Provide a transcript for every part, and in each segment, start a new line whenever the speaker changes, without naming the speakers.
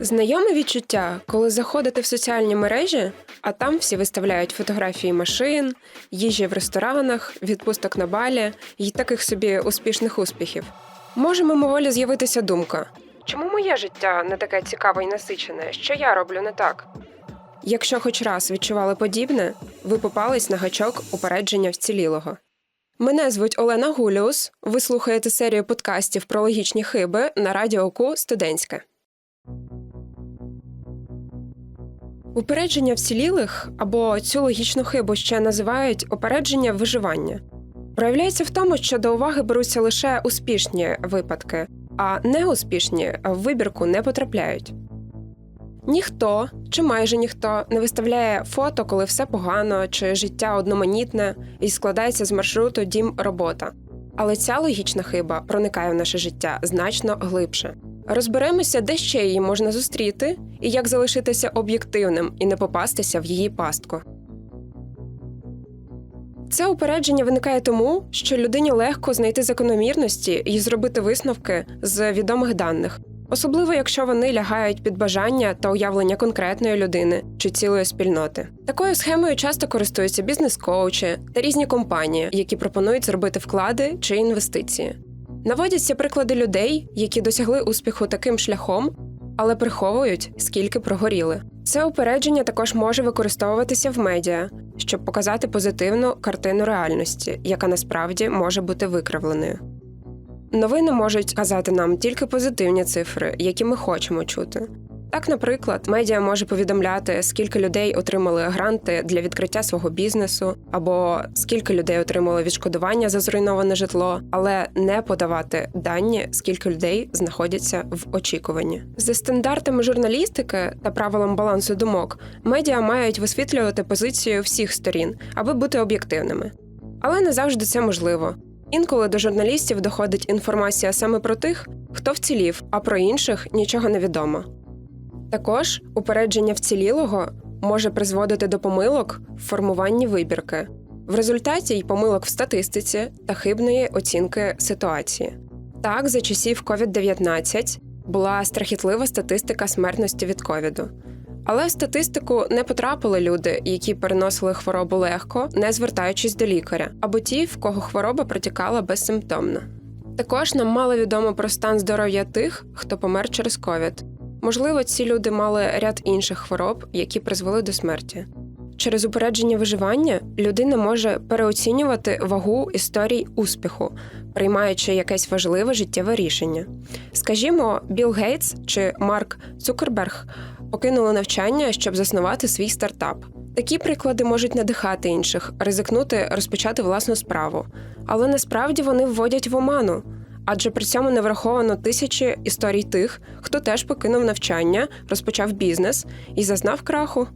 Знайоме відчуття, коли заходите в соціальні мережі, а там всі виставляють фотографії машин, їжі в ресторанах, відпусток на балі і таких собі успішних успіхів. Може мимоволі з'явитися думка: чому моє життя не таке цікаве і насичене? Що я роблю не так? Якщо хоч раз відчували подібне, ви попались на гачок упередження вцілілого. Мене звуть Олена Гуліус. Ви слухаєте серію подкастів про логічні хиби на радіо КУ Студентське. Упередження вцілілих або цю логічну хибу ще називають опередження виживання. Проявляється в тому, що до уваги беруться лише успішні випадки, а неуспішні в вибірку не потрапляють. Ніхто чи майже ніхто не виставляє фото, коли все погано чи життя одноманітне і складається з маршруту дім робота. Але ця логічна хиба проникає в наше життя значно глибше. Розберемося, де ще її можна зустріти, і як залишитися об'єктивним і не попастися в її пастку. Це упередження виникає тому, що людині легко знайти закономірності і зробити висновки з відомих даних, особливо якщо вони лягають під бажання та уявлення конкретної людини чи цілої спільноти. Такою схемою часто користуються бізнес-коучі та різні компанії, які пропонують зробити вклади чи інвестиції. Наводяться приклади людей, які досягли успіху таким шляхом, але приховують, скільки прогоріли. Це упередження також може використовуватися в медіа, щоб показати позитивну картину реальності, яка насправді може бути викривленою. Новини можуть казати нам тільки позитивні цифри, які ми хочемо чути. Так, наприклад, медіа може повідомляти, скільки людей отримали гранти для відкриття свого бізнесу, або скільки людей отримали відшкодування за зруйноване житло, але не подавати дані, скільки людей знаходяться в очікуванні. За стандартами журналістики та правилам балансу думок, медіа мають висвітлювати позицію всіх сторін, аби бути об'єктивними. Але не завжди це можливо. Інколи до журналістів доходить інформація саме про тих, хто вцілів, а про інших нічого не відомо. Також упередження вцілілого може призводити до помилок в формуванні вибірки, в результаті й помилок в статистиці та хибної оцінки ситуації. Так, за часів COVID-19 була страхітлива статистика смертності від ковіду. Але в статистику не потрапили люди, які переносили хворобу легко, не звертаючись до лікаря, або ті, в кого хвороба протікала безсимптомно. Також нам мало відомо про стан здоров'я тих, хто помер через ковід. Можливо, ці люди мали ряд інших хвороб, які призвели до смерті. Через упередження виживання людина може переоцінювати вагу історій успіху, приймаючи якесь важливе життєве рішення. Скажімо, Білл Гейтс чи Марк Цукерберг покинули навчання, щоб заснувати свій стартап. Такі приклади можуть надихати інших, ризикнути розпочати власну справу, але насправді вони вводять в оману. Адже при цьому не враховано тисячі історій тих, хто теж покинув навчання, розпочав бізнес і зазнав краху.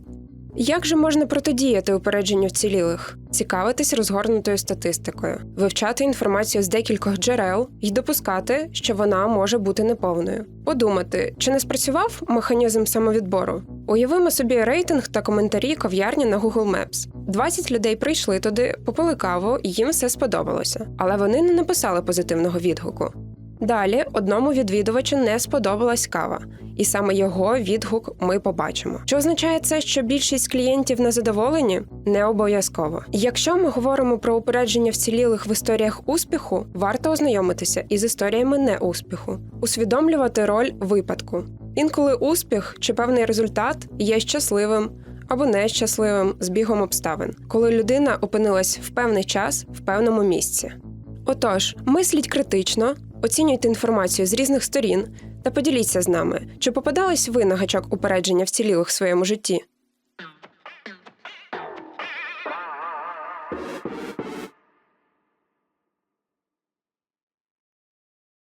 Як же можна протидіяти упередженню вцілілих, цікавитись розгорнутою статистикою, вивчати інформацію з декількох джерел і допускати, що вона може бути неповною, подумати, чи не спрацював механізм самовідбору? Уявимо собі рейтинг та коментарі кав'ярні на Google Maps. 20 людей прийшли туди, попили каву, і їм все сподобалося, але вони не написали позитивного відгуку. Далі одному відвідувачу не сподобалась кава, і саме його відгук ми побачимо. Чи означає це, що більшість клієнтів незадоволені? Не обов'язково. Якщо ми говоримо про упередження вцілілих в історіях успіху, варто ознайомитися із історіями неуспіху, усвідомлювати роль випадку. Інколи успіх чи певний результат є щасливим. Або нещасливим збігом обставин, коли людина опинилась в певний час в певному місці. Отож, мисліть критично, оцінюйте інформацію з різних сторін та поділіться з нами, чи попадались ви на гачок упередження вцілілих в своєму житті.